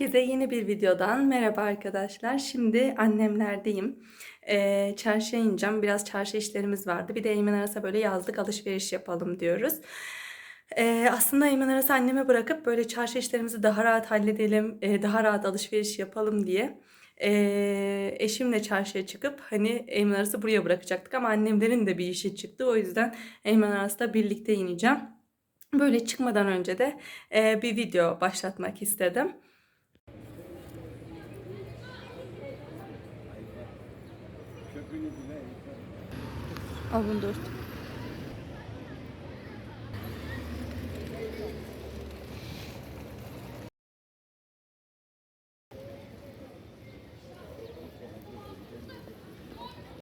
Herkese yeni bir videodan merhaba arkadaşlar. Şimdi annemlerdeyim. Ee, çarşıya ineceğim. Biraz çarşı işlerimiz vardı. Bir de Eymen Aras'a böyle yazlık alışveriş yapalım diyoruz. Ee, aslında Eymen Aras'ı anneme bırakıp böyle çarşı işlerimizi daha rahat halledelim, e, daha rahat alışveriş yapalım diye e, eşimle çarşıya çıkıp hani Eymen Aras'ı buraya bırakacaktık ama annemlerin de bir işi çıktı. O yüzden Eymen Aras'la birlikte ineceğim. Böyle çıkmadan önce de e, bir video başlatmak istedim. Al bunu dört.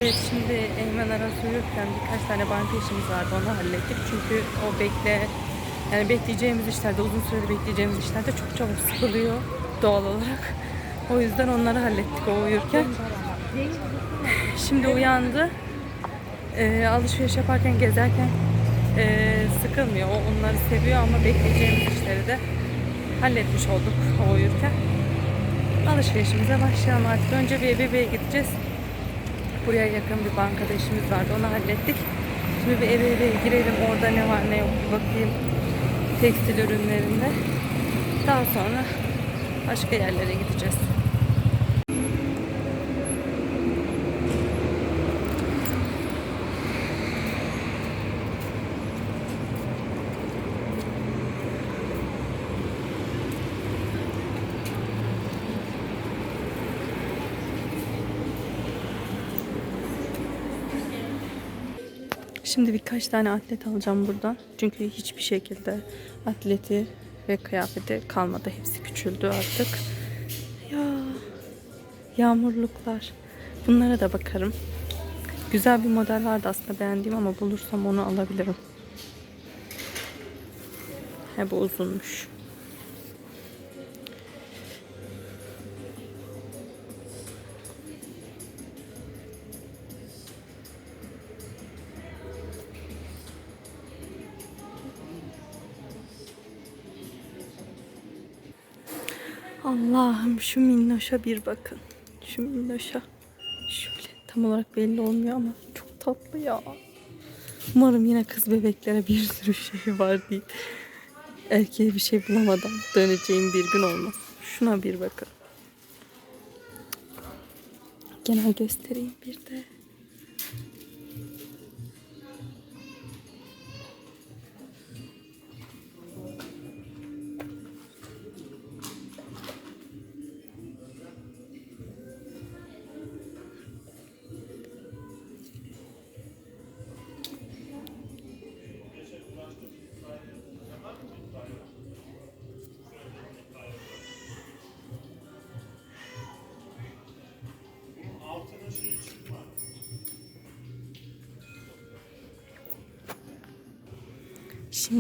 Evet şimdi Eymen Aras uyurken birkaç tane banka işimiz vardı onu hallettik. Çünkü o bekle yani bekleyeceğimiz işlerde uzun sürede bekleyeceğimiz işlerde çok çabuk sıkılıyor doğal olarak. O yüzden onları hallettik o uyurken. Şimdi uyandı. Ee, alışveriş yaparken gezerken ee, sıkılmıyor. O onları seviyor ama bekleyeceğimiz işleri de halletmiş olduk o uyurken. Alışverişimize başlayalım artık. Önce bir bebeğe gideceğiz. Buraya yakın bir bankada işimiz vardı. Onu hallettik. Şimdi bir eve girelim. Orada ne var ne yok bir bakayım. Tekstil ürünlerinde. Daha sonra başka yerlere gideceğiz. Şimdi birkaç tane atlet alacağım buradan. Çünkü hiçbir şekilde atleti ve kıyafeti kalmadı. Hepsi küçüldü artık. Ya yağmurluklar. Bunlara da bakarım. Güzel bir model vardı aslında beğendiğim ama bulursam onu alabilirim. He bu uzunmuş. Allah'ım şu minnoşa bir bakın. Şu minnoşa. Şöyle tam olarak belli olmuyor ama çok tatlı ya. Umarım yine kız bebeklere bir sürü şey var değil. Erkeğe bir şey bulamadan döneceğim bir gün olmaz. Şuna bir bakın. Genel göstereyim bir de.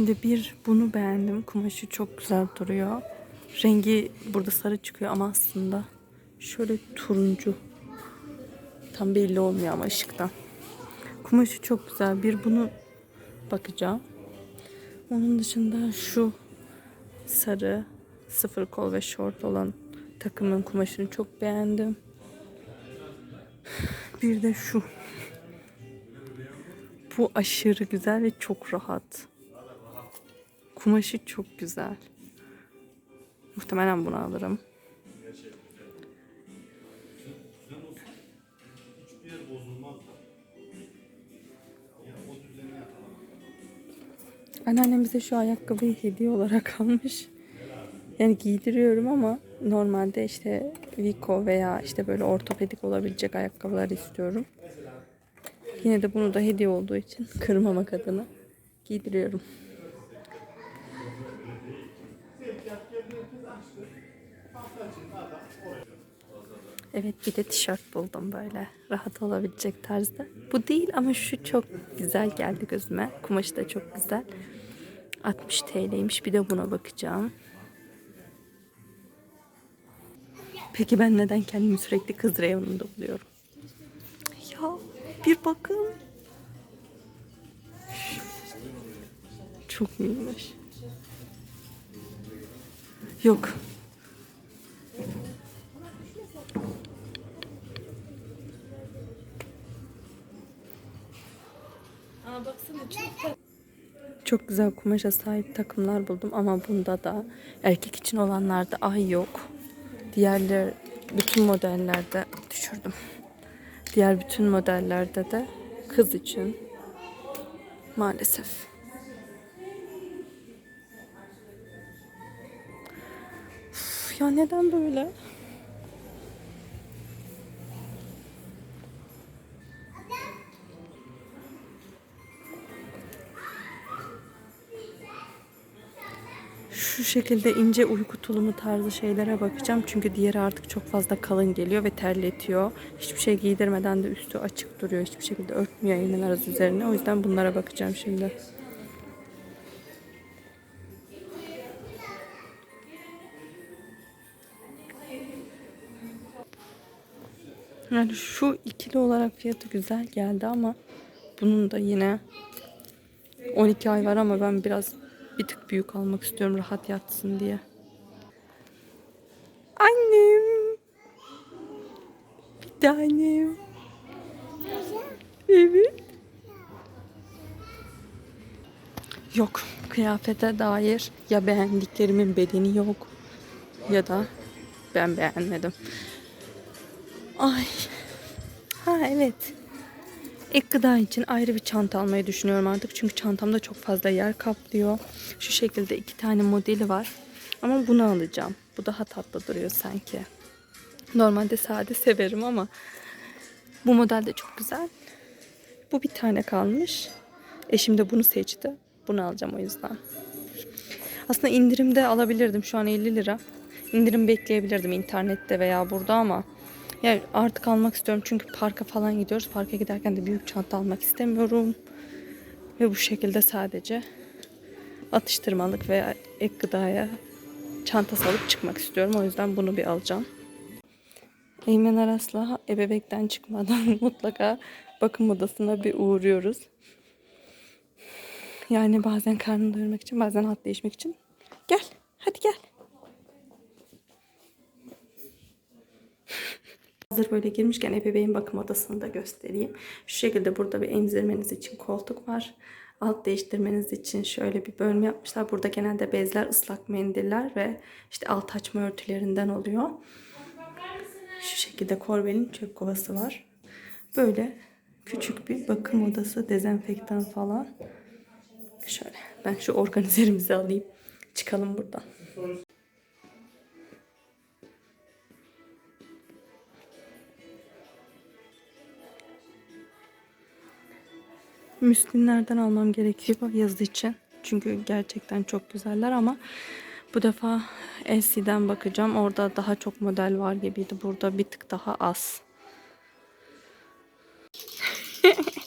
Şimdi bir bunu beğendim. Kumaşı çok güzel duruyor. Rengi burada sarı çıkıyor ama aslında şöyle turuncu. Tam belli olmuyor ama ışıktan. Kumaşı çok güzel. Bir bunu bakacağım. Onun dışında şu sarı sıfır kol ve şort olan takımın kumaşını çok beğendim. Bir de şu. Bu aşırı güzel ve çok rahat. Kumaşı çok güzel. Muhtemelen bunu alırım. Anneannem bize şu ayakkabıyı hediye olarak almış. Yani giydiriyorum ama normalde işte Vico veya işte böyle ortopedik olabilecek ayakkabılar istiyorum. Yine de bunu da hediye olduğu için kırmamak adına giydiriyorum. Evet bir de tişört buldum böyle rahat olabilecek tarzda. Bu değil ama şu çok güzel geldi gözüme. Kumaşı da çok güzel. 60 TL'ymiş. Bir de buna bakacağım. Peki ben neden kendimi sürekli kız reyonunda buluyorum? Ya bir bakın. Çok minnoş. Yok. Çok güzel kumaşa sahip takımlar buldum ama bunda da erkek için olanlarda ay yok. Diğerler bütün modellerde düşürdüm. Diğer bütün modellerde de kız için maalesef. Uf, ya neden böyle? Şu şekilde ince uyku tulumu tarzı şeylere bakacağım. Çünkü diğeri artık çok fazla kalın geliyor ve terletiyor. Hiçbir şey giydirmeden de üstü açık duruyor. Hiçbir şekilde örtmüyor elinin arası üzerine. O yüzden bunlara bakacağım şimdi. Yani şu ikili olarak fiyatı güzel geldi ama bunun da yine 12 ay var ama ben biraz bir tık büyük almak istiyorum rahat yatsın diye. Annem. Bir tanem. Evet. Yok. Kıyafete dair ya beğendiklerimin bedeni yok ya da ben beğenmedim. Ay. Ha evet. Ek gıda için ayrı bir çanta almayı düşünüyorum artık. Çünkü çantamda çok fazla yer kaplıyor. Şu şekilde iki tane modeli var. Ama bunu alacağım. Bu daha tatlı duruyor sanki. Normalde sade severim ama bu model de çok güzel. Bu bir tane kalmış. Eşim de bunu seçti. Bunu alacağım o yüzden. Aslında indirimde alabilirdim. Şu an 50 lira. İndirim bekleyebilirdim internette veya burada ama yani artık almak istiyorum çünkü parka falan gidiyoruz. Parka giderken de büyük çanta almak istemiyorum. Ve bu şekilde sadece atıştırmalık veya ek gıdaya çantası alıp çıkmak istiyorum. O yüzden bunu bir alacağım. Eymen Aras'la ebebekten çıkmadan mutlaka bakım odasına bir uğruyoruz. Yani bazen karnını doyurmak için, bazen hat değişmek için. Gel, hadi gel. Hazır böyle girmişken ebeveyn bakım odasını da göstereyim. Şu şekilde burada bir emzirmeniz için koltuk var. Alt değiştirmeniz için şöyle bir bölme yapmışlar. Burada genelde bezler, ıslak mendiller ve işte alt açma örtülerinden oluyor. Şu şekilde Corbel'in çöp kovası var. Böyle küçük bir bakım odası, dezenfektan falan. Şöyle ben şu organizerimizi alayım. Çıkalım buradan. Müslinlerden almam gerekiyor yazı için. Çünkü gerçekten çok güzeller ama bu defa LC'den bakacağım. Orada daha çok model var gibiydi. Burada bir tık daha az.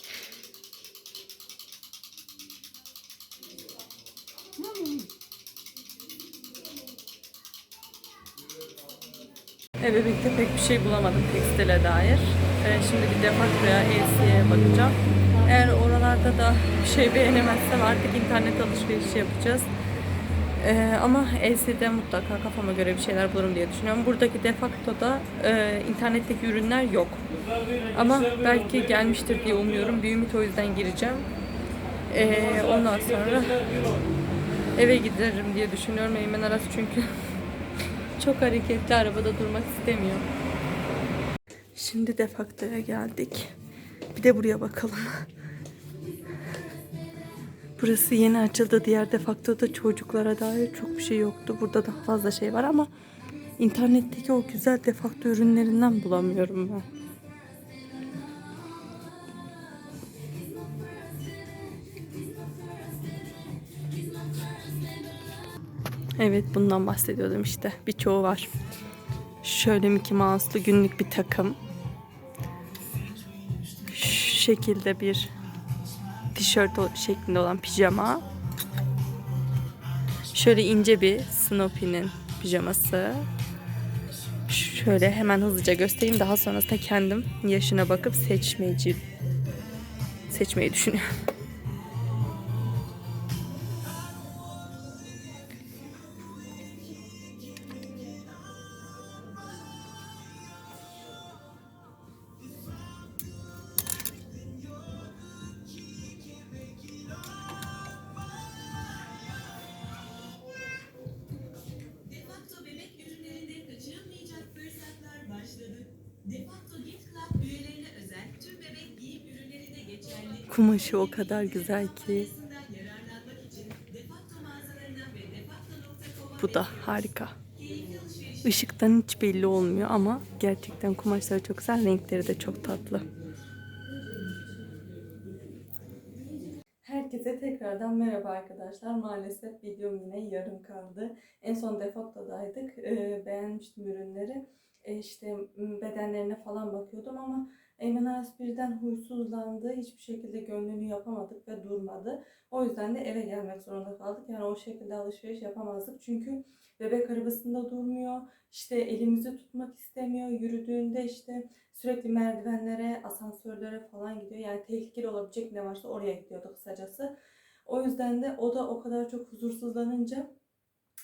Ebebek'te pek bir şey bulamadım tekstile dair. Ee, şimdi bir Defakto'ya, LC'ye bakacağım. Eğer oralarda da bir şey beğenemezsem artık internet alışverişi yapacağız. Ee, ama LC'de mutlaka kafama göre bir şeyler bulurum diye düşünüyorum. Buradaki Defakto'da e, internetteki ürünler yok. Ama belki gelmiştir diye umuyorum. Bir ümit o yüzden gireceğim. Ee, ondan sonra eve giderim diye düşünüyorum. Eymen Aras çünkü çok hareketli arabada durmak istemiyor. Şimdi Defakto'ya geldik. Bir de buraya bakalım. Burası yeni açıldı. Diğer Defakto'da çocuklara dair çok bir şey yoktu. Burada daha fazla şey var ama internetteki o güzel Defakto ürünlerinden bulamıyorum ben. Evet bundan bahsediyordum işte. Birçoğu var. Şöyle Mickey Mouse'lu günlük bir takım. Şu şekilde bir tişört şeklinde olan pijama. Şöyle ince bir Snoopy'nin pijaması. Şöyle hemen hızlıca göstereyim. Daha sonrasında kendim yaşına bakıp seçmeci seçmeyi düşünüyorum. Kumaşı o kadar güzel ki. Bu da harika. Işıktan hiç belli olmuyor ama gerçekten kumaşları çok güzel, renkleri de çok tatlı. Herkese tekrardan merhaba arkadaşlar. Maalesef videom yine yarım kaldı. En son Defakto'daydık. Ee, beğenmiştim ürünleri. Ee, işte bedenlerine falan bakıyordum ama Eymen Aras birden huysuzlandı. Hiçbir şekilde gönlünü yapamadık ve durmadı. O yüzden de eve gelmek zorunda kaldık. Yani o şekilde alışveriş yapamazdık. Çünkü bebek arabasında durmuyor. İşte elimizi tutmak istemiyor. Yürüdüğünde işte sürekli merdivenlere, asansörlere falan gidiyor. Yani tehlikeli olabilecek ne varsa oraya gidiyordu kısacası. O yüzden de o da o kadar çok huzursuzlanınca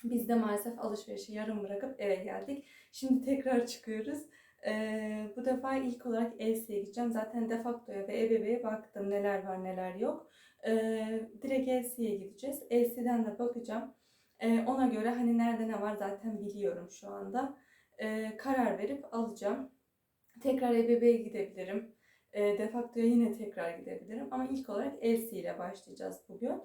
biz de maalesef alışverişi yarım bırakıp eve geldik. Şimdi tekrar çıkıyoruz. Ee, bu defa ilk olarak Elsa'ya gideceğim. Zaten Defakto'ya ve Ebeve'ye baktım neler var neler yok. Ee, direkt Elsa'ya gideceğiz. Elsa'den de bakacağım. Ee, ona göre hani nerede ne var zaten biliyorum şu anda. Ee, karar verip alacağım. Tekrar Ebeve'ye gidebilirim. E, Defakto'ya yine tekrar gidebilirim. Ama ilk olarak Elsie ile başlayacağız bugün.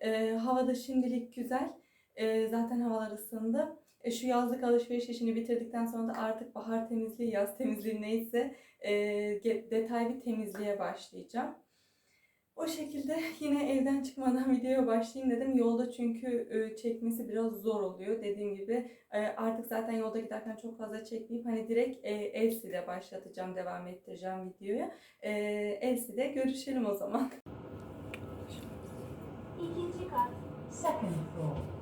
E, havada şimdilik güzel. E, zaten havalar ısındı. E, şu yazlık alışveriş işini bitirdikten sonra da artık bahar temizliği, yaz temizliği neyse e, detaylı temizliğe başlayacağım. O şekilde yine evden çıkmadan videoya başlayayım dedim. Yolda çünkü e, çekmesi biraz zor oluyor. Dediğim gibi e, artık zaten yolda giderken çok fazla çekmeyip hani direkt e, Elsie ile başlatacağım, devam ettireceğim videoyu. E, Elsie'de görüşelim o zaman. İkinci kat, second floor.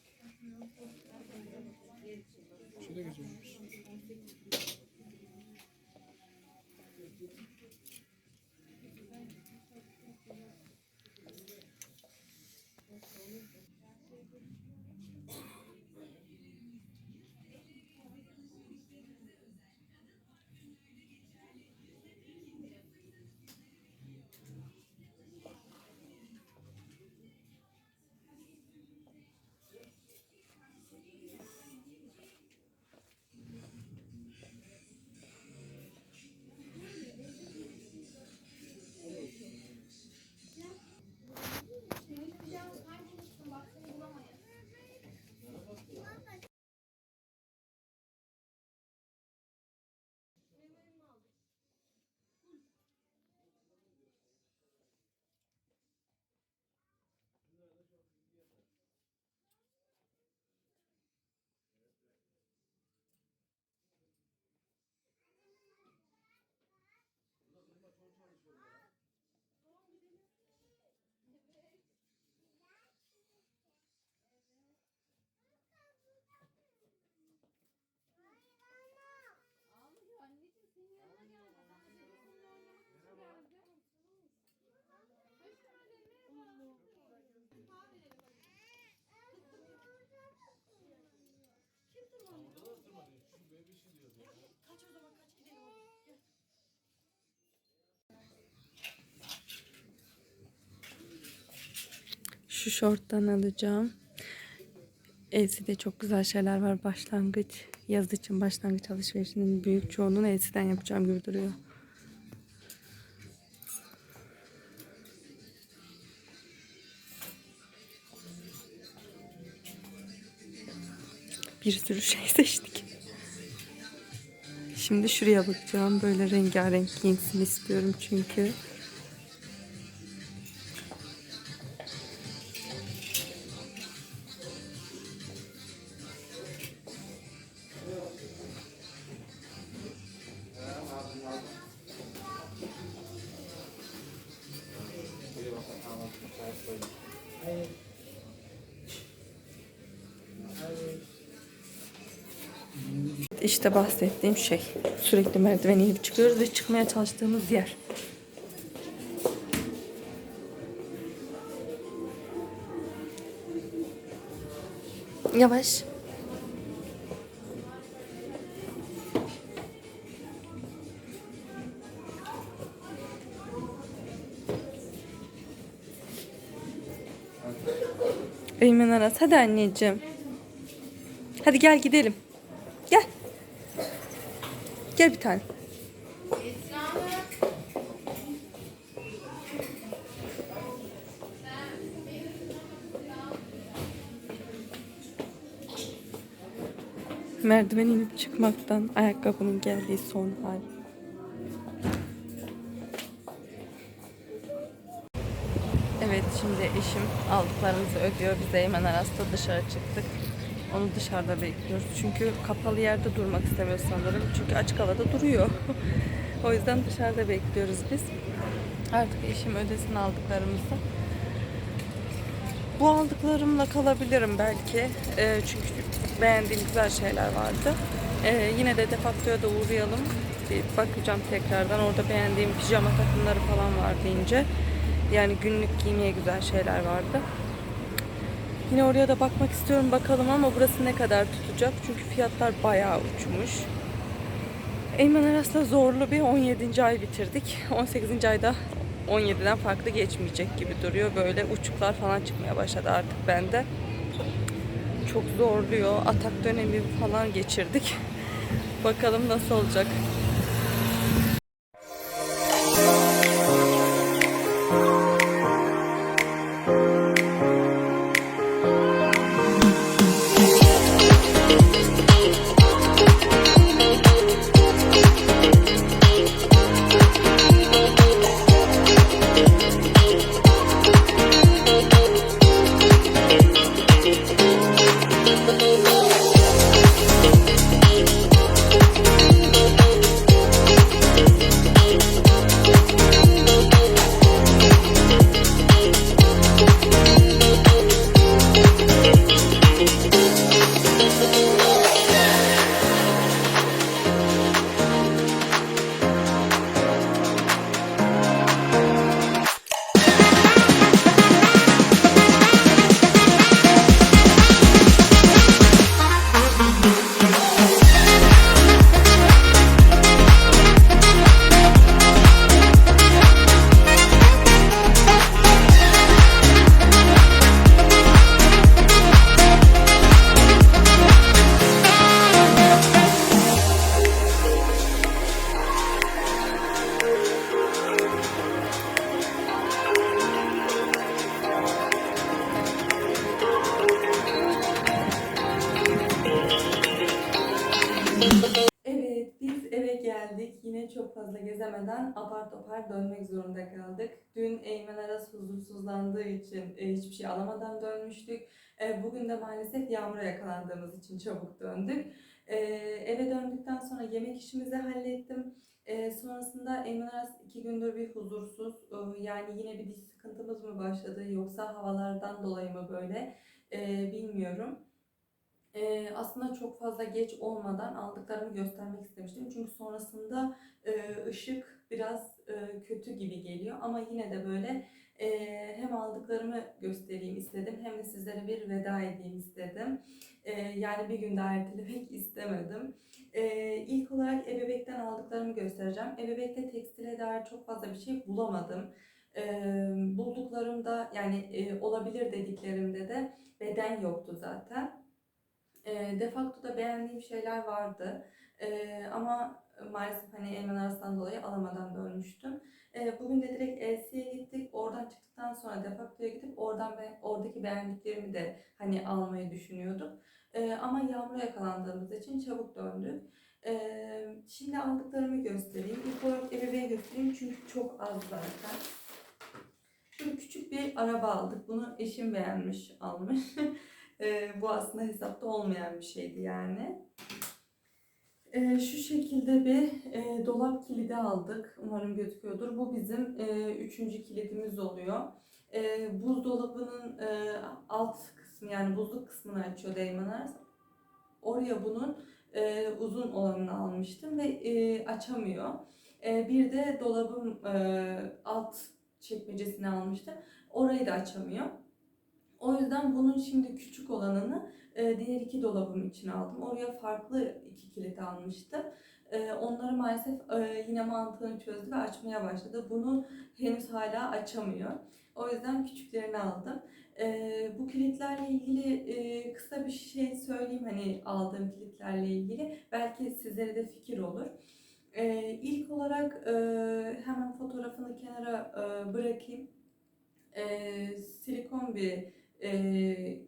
Şu şorttan alacağım. Elsie'de çok güzel şeyler var. Başlangıç, yaz için başlangıç alışverişinin büyük çoğunluğunu Elsie'den yapacağım gibi duruyor. Bir sürü şey seçtik. Şimdi şuraya bakacağım. Böyle rengarenk giyinsin istiyorum çünkü. İşte bahsettiğim şey. Sürekli merdiveni inip çıkıyoruz ve çıkmaya çalıştığımız yer. Yavaş. Eymen Aras hadi anneciğim. Hadi gel gidelim. Gel. Bir tane. Merdiven inip çıkmaktan ayakkabının geldiği son hal. Evet şimdi eşim aldıklarımızı ödüyor. Biz de hemen arasında dışarı çıktık. Onu dışarıda bekliyoruz. Çünkü kapalı yerde durmak istemiyor sanırım. Çünkü açık havada duruyor. o yüzden dışarıda bekliyoruz biz. Artık eşim ödesin aldıklarımızı. Bu aldıklarımla kalabilirim belki. Ee, çünkü beğendiğim güzel şeyler vardı. Ee, yine de defaktoya da uğrayalım. Bir bakacağım tekrardan. Orada beğendiğim pijama takımları falan var deyince. Yani günlük giymeye güzel şeyler vardı. Yine oraya da bakmak istiyorum bakalım ama burası ne kadar tutacak? Çünkü fiyatlar bayağı uçmuş. Eymen Aras'la zorlu bir 17. ay bitirdik. 18. ayda 17'den farklı geçmeyecek gibi duruyor. Böyle uçuklar falan çıkmaya başladı artık bende. Çok zorluyor. Atak dönemi falan geçirdik. Bakalım nasıl olacak. Alamadan dönmüştük. E, bugün de maalesef yağmura yakalandığımız için çabuk döndük. E, eve döndükten sonra yemek işimizi hallettim. E, sonrasında Eymen Aras iki gündür bir huzursuz. E, yani yine bir diş sıkıntımız mı başladı yoksa havalardan dolayı mı böyle E, bilmiyorum. Ee, aslında çok fazla geç olmadan aldıklarımı göstermek istemiştim. Çünkü sonrasında e, ışık biraz e, kötü gibi geliyor. Ama yine de böyle e, hem aldıklarımı göstereyim istedim hem de sizlere bir veda edeyim istedim. Yani bir gün daha ertelemek istemedim. İlk olarak ebebekten aldıklarımı göstereceğim. Ebebekte tekstile dair çok fazla bir şey bulamadım. E, bulduklarımda yani e, olabilir dediklerimde de beden yoktu zaten. E, defakto da beğendiğim şeyler vardı. E, ama maalesef hani Eymen Aras'tan dolayı alamadan dönmüştüm. E, bugün de direkt çıktıktan sonra defaktoya gidip oradan ve oradaki beğendiklerimi de hani almayı düşünüyorduk. E, ama yağmura yakalandığımız için çabuk döndük. E, şimdi aldıklarımı göstereyim. İlk olarak ebeveyn göstereyim çünkü çok az zaten. Şöyle küçük bir araba aldık. Bunu eşim beğenmiş, almış. Ee, bu aslında hesapta olmayan bir şeydi yani. Ee, şu şekilde bir e, dolap kilidi aldık. Umarım gözüküyordur. Bu bizim e, üçüncü kilidimiz oluyor. E, buzdolabının e, alt kısmı yani buzluk kısmını açıyor Deymaner. Oraya bunun e, uzun olanını almıştım ve e, açamıyor. E, bir de dolabın e, alt çekmecesini almıştım. Orayı da açamıyor. O yüzden bunun şimdi küçük olanını e, diğer iki dolabım için aldım. Oraya farklı iki kilit almıştım. E, onları maalesef e, yine mantığını çözdü ve açmaya başladı. Bunu henüz hala açamıyor. O yüzden küçüklerini aldım. E, bu kilitlerle ilgili e, kısa bir şey söyleyeyim hani aldığım kilitlerle ilgili. Belki sizlere de fikir olur. E, ilk olarak e, hemen fotoğrafını kenara bırakayım. Silikon bir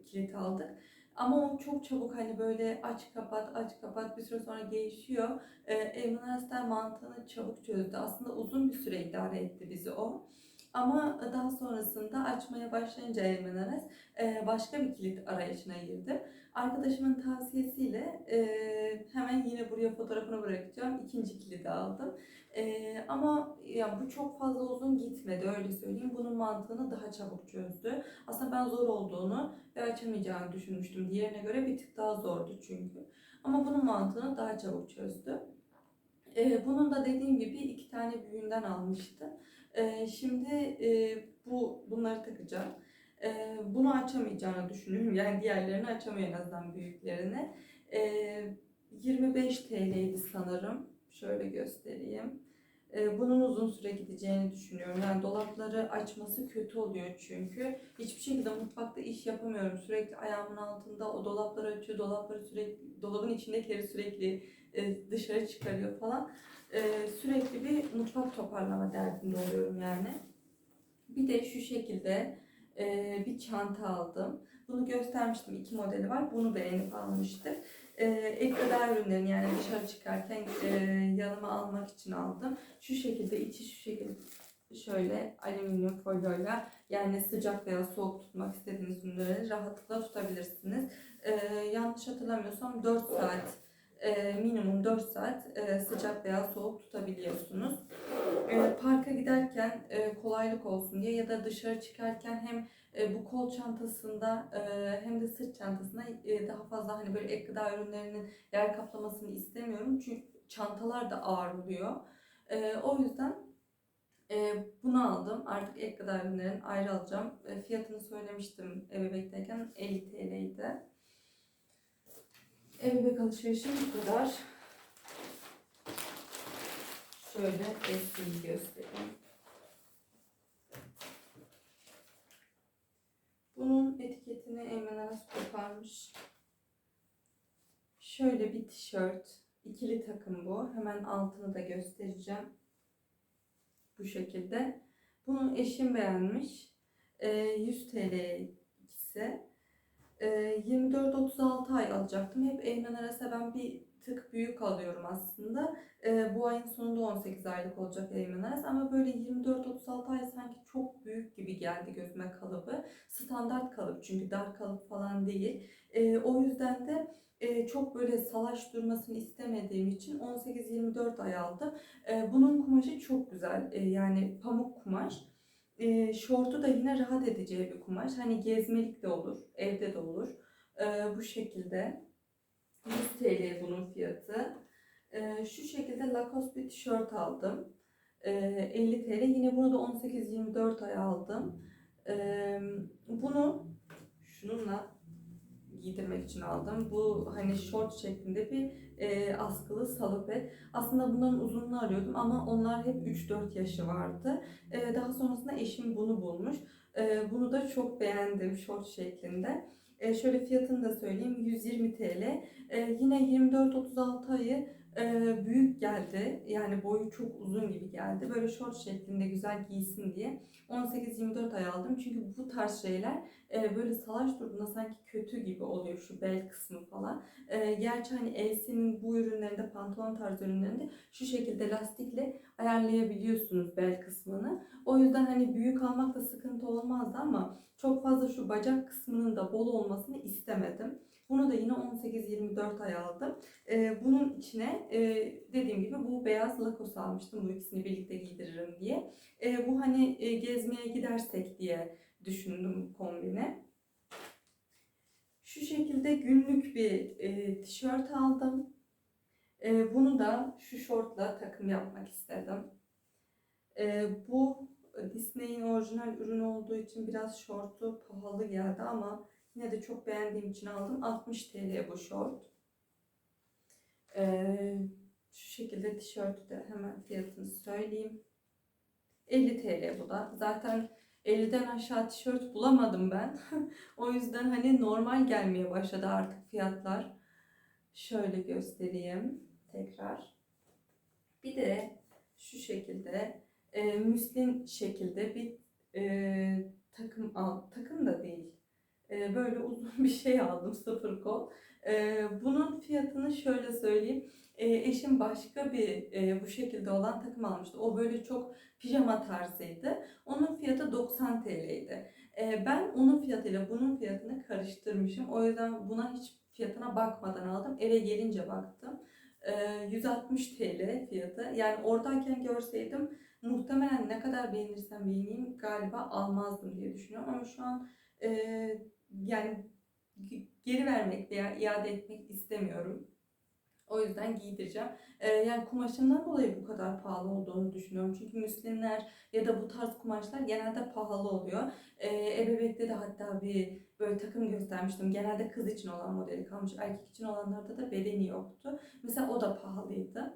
kilit aldık. Ama o çok çabuk hani böyle aç kapat aç kapat bir süre sonra değişiyor. E, Evmenas'tan mantığını çabuk çözdü. Aslında uzun bir süre idare etti bizi o. Ama daha sonrasında açmaya başlayınca Evmenares e, başka bir kilit arayışına girdim. Arkadaşımın tavsiyesiyle e, hemen yine buraya fotoğrafını bırakacağım. İkinci kilidi aldım. E, ama ya bu çok fazla uzun gitmedi öyle söyleyeyim. Bunun mantığını daha çabuk çözdü. Aslında ben zor olduğunu ve açamayacağını düşünmüştüm. Diğerine göre bir tık daha zordu çünkü. Ama bunun mantığını daha çabuk çözdü. Ee, bunun da dediğim gibi iki tane büyüğünden almıştım. Ee, şimdi e, bu bunları takacağım. Ee, bunu açamayacağını düşünüyorum. Yani diğerlerini açamıyor en azından büyüklerini. Ee, 25 TL'ydi sanırım. Şöyle göstereyim. Ee, bunun uzun süre gideceğini düşünüyorum. Yani dolapları açması kötü oluyor çünkü. Hiçbir şekilde mutfakta iş yapamıyorum. Sürekli ayağımın altında o dolapları açıyor. Dolapları sürekli, dolabın içindekileri sürekli e, dışarı çıkarıyor falan. E, sürekli bir mutfak toparlama derdinde oluyorum yani. Bir de şu şekilde e, bir çanta aldım. Bunu göstermiştim. iki modeli var. Bunu beğenip almıştık. E, ek gıda ürünlerini yani dışarı çıkarken e, yanıma almak için aldım. Şu şekilde içi şu şekilde şöyle alüminyum folyoyla yani sıcak veya soğuk tutmak istediğiniz ürünleri rahatlıkla tutabilirsiniz. E, yanlış hatırlamıyorsam 4 saat e, minimum 4 saat e, sıcak veya soğuk tutabiliyorsunuz. E, parka giderken kolaylık olsun diye ya da dışarı çıkarken hem bu kol çantasında hem de sırt çantasında daha fazla hani böyle ek gıda ürünlerinin yer kaplamasını istemiyorum. Çünkü çantalar da ağır oluyor. O yüzden bunu aldım. Artık ek gıda ürünlerini ayrı alacağım. Fiyatını söylemiştim ebevekteyken 50 TL'ydi. Ebebek alışverişim bu kadar. Şöyle eskiyi göstereyim. Bunun etiketini Eymen Aras koparmış. Şöyle bir tişört. ikili takım bu. Hemen altını da göstereceğim. Bu şekilde. Bunu eşim beğenmiş. Ee, 100 TL ikisi. Ee, 24-36 ay alacaktım. Hep Eymen Aras'a ben bir tık büyük alıyorum aslında. Ee, bu ayın sonunda 18 aylık olacak Eymen Aras. Ama böyle 24-36 ay sanki çok büyük gibi geldi gözüme kalıbı. Standart kalıp çünkü dar kalıp falan değil. Ee, o yüzden de e, çok böyle salaş durmasını istemediğim için 18-24 ay aldım. Ee, bunun kumaşı çok güzel. Ee, yani pamuk kumaş. E, şortu da yine rahat edeceği bir kumaş. Hani gezmelik de olur, evde de olur. E, bu şekilde 100 TL bunun fiyatı. E, şu şekilde Lacoste bir tişört aldım. E, 50 TL. Yine bunu da 18-24 ay aldım. E, bunu şununla giydirmek için aldım. Bu hani short şeklinde bir e, askılı salopet. Aslında bunların uzunluğunu arıyordum ama onlar hep 3-4 yaşı vardı. E, daha sonrasında eşim bunu bulmuş. E, bunu da çok beğendim short şeklinde. E, şöyle fiyatını da söyleyeyim. 120 TL. E, yine 24-36 ayı e, büyük geldi. Yani boyu çok uzun gibi geldi. Böyle short şeklinde güzel giysin diye 18-24 ay aldım. Çünkü bu tarz şeyler e, böyle salaş durduğunda sanki kötü gibi oluyor şu bel kısmı falan. E, gerçi hani Elsie'nin bu ürünlerinde, pantolon tarzı ürünlerinde şu şekilde lastikle ayarlayabiliyorsunuz bel kısmını. O yüzden hani büyük almak da sıkıntı olmazdı ama çok fazla şu bacak kısmının da bol olmasını istemedim. Bunu da yine 18-24 ay aldım. Ee, bunun içine e, dediğim gibi bu beyaz lakos almıştım. Bu ikisini birlikte giydiririm diye. Ee, bu hani e, gezmeye gidersek diye düşündüm kombine. Şu şekilde günlük bir e, tişört aldım. E, bunu da şu şortla takım yapmak istedim. E, bu Disney'in orijinal ürünü olduğu için biraz şortu pahalı geldi ama yine de çok beğendiğim için aldım. 60 TL bu şort. Ee, şu şekilde tişörtü de hemen fiyatını söyleyeyim. 50 TL bu da. Zaten 50'den aşağı tişört bulamadım ben. o yüzden hani normal gelmeye başladı artık fiyatlar. Şöyle göstereyim tekrar. Bir de şu şekilde e, müslin şekilde bir e, takım al. Takım da değil. E, böyle uzun bir şey aldım sıfır kol. E, bunun fiyatını şöyle söyleyeyim. E, eşim başka bir e, bu şekilde olan takım almıştı. O böyle çok pijama tarzıydı. Onun fiyatı 90 TL'ydi. E, ben onun fiyatıyla bunun fiyatını karıştırmışım. O yüzden buna hiç fiyatına bakmadan aldım. Eve gelince baktım. E, 160 TL fiyatı. Yani oradayken görseydim muhtemelen ne kadar beğenirsem beğeneyim galiba almazdım diye düşünüyorum. Ama şu an e, yani geri vermek veya iade etmek istemiyorum. O yüzden giydireceğim. Ee, yani kumaşından dolayı bu kadar pahalı olduğunu düşünüyorum. Çünkü müslimler ya da bu tarz kumaşlar genelde pahalı oluyor. Ee, Ebebek'te de hatta bir böyle takım göstermiştim. Genelde kız için olan modeli kalmış. Erkek için olanlarda da bedeni yoktu. Mesela o da pahalıydı.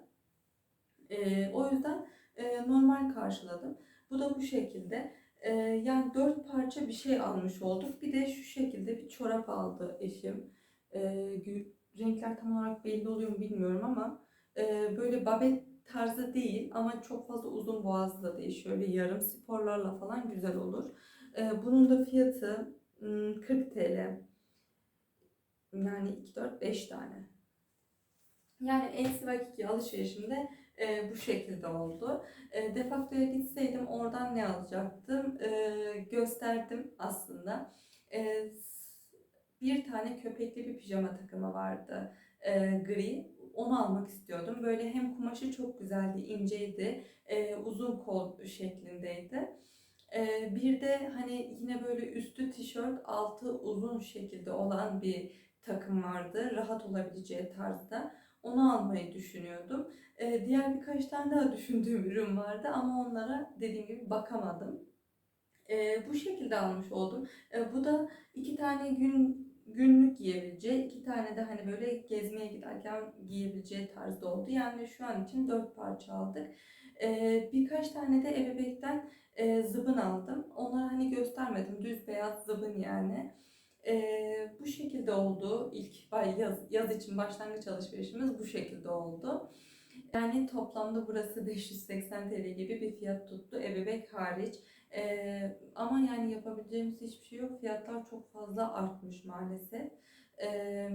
Ee, o yüzden e, normal karşıladım. Bu da bu şekilde. Ee, yani dört parça bir şey almış olduk. Bir de şu şekilde bir çorap aldı eşim. Ee, renkler tam olarak belli oluyor mu bilmiyorum ama e, böyle babet tarzı değil ama çok fazla uzun boğazlı da değil. Şöyle yarım sporlarla falan güzel olur. Ee, bunun da fiyatı hmm, 40 TL. Yani 2, 4, 5 tane. Yani en sıvaki alışverişimde e, bu şekilde oldu. E, Defakto'ya gitseydim oradan ne alacaktım? E, gösterdim aslında. E, bir tane köpekli bir pijama takımı vardı. E, gri. Onu almak istiyordum. Böyle hem kumaşı çok güzeldi, inceydi. e, uzun kol şeklindeydi. E, bir de hani yine böyle üstü tişört, altı uzun şekilde olan bir takım vardı. Rahat olabileceği tarzda. Onu almayı düşünüyordum. Ee, diğer birkaç tane daha düşündüğüm ürün vardı ama onlara dediğim gibi bakamadım. Ee, bu şekilde almış oldum. Ee, bu da iki tane gün günlük giyebileceği, iki tane de hani böyle gezmeye giderken giyebileceği tarzda oldu. Yani şu an için dört parça aldık. Ee, birkaç tane de ebebekten e, zıbın aldım. Onları hani göstermedim. Düz beyaz zıbın yani. Ee, bu şekilde oldu. İlk yaz, yaz için başlangıç alışverişimiz bu şekilde oldu. Yani toplamda burası 580 TL gibi bir fiyat tuttu ebebek hariç. Ee, ama yani yapabileceğimiz hiçbir şey yok. Fiyatlar çok fazla artmış maalesef. Ee,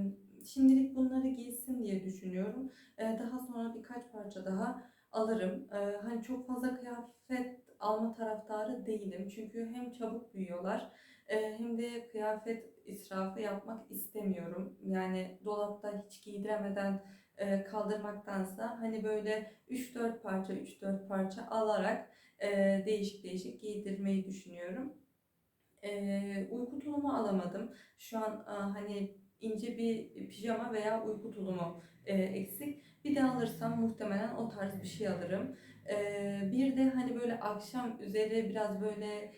şimdilik bunları giysin diye düşünüyorum. Ee, daha sonra birkaç parça daha alırım. Ee, hani çok fazla kıyafet alma taraftarı değilim. Çünkü hem çabuk büyüyorlar e, hem de kıyafet israfı yapmak istemiyorum. Yani dolapta hiç giydiremeden e, kaldırmaktansa hani böyle 3-4 parça 3-4 parça alarak e, değişik değişik giydirmeyi düşünüyorum. E, uyku tulumu alamadım. Şu an hani ince bir pijama veya uyku tulumu e, eksik. Bir de alırsam muhtemelen o tarz bir şey alırım. Bir de hani böyle akşam üzeri biraz böyle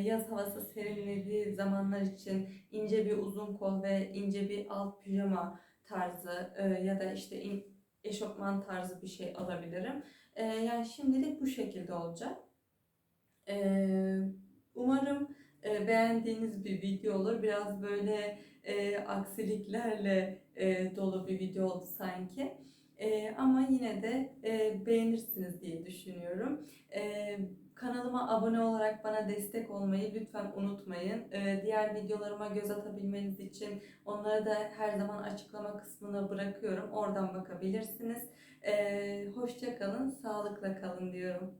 yaz havası serinlediği zamanlar için ince bir uzun kol ve ince bir alt pijama tarzı e, ya da işte in- eşofman tarzı bir şey alabilirim. E, yani şimdilik bu şekilde olacak. E, umarım e, beğendiğiniz bir video olur. Biraz böyle e, aksiliklerle e, dolu bir video oldu sanki. E, ama yine de e, beğenirsiniz diye düşünüyorum. E, kanalıma abone olarak bana destek olmayı lütfen unutmayın. E, diğer videolarıma göz atabilmeniz için onları da her zaman açıklama kısmına bırakıyorum. Oradan bakabilirsiniz. E, hoşça kalın, sağlıkla kalın diyorum.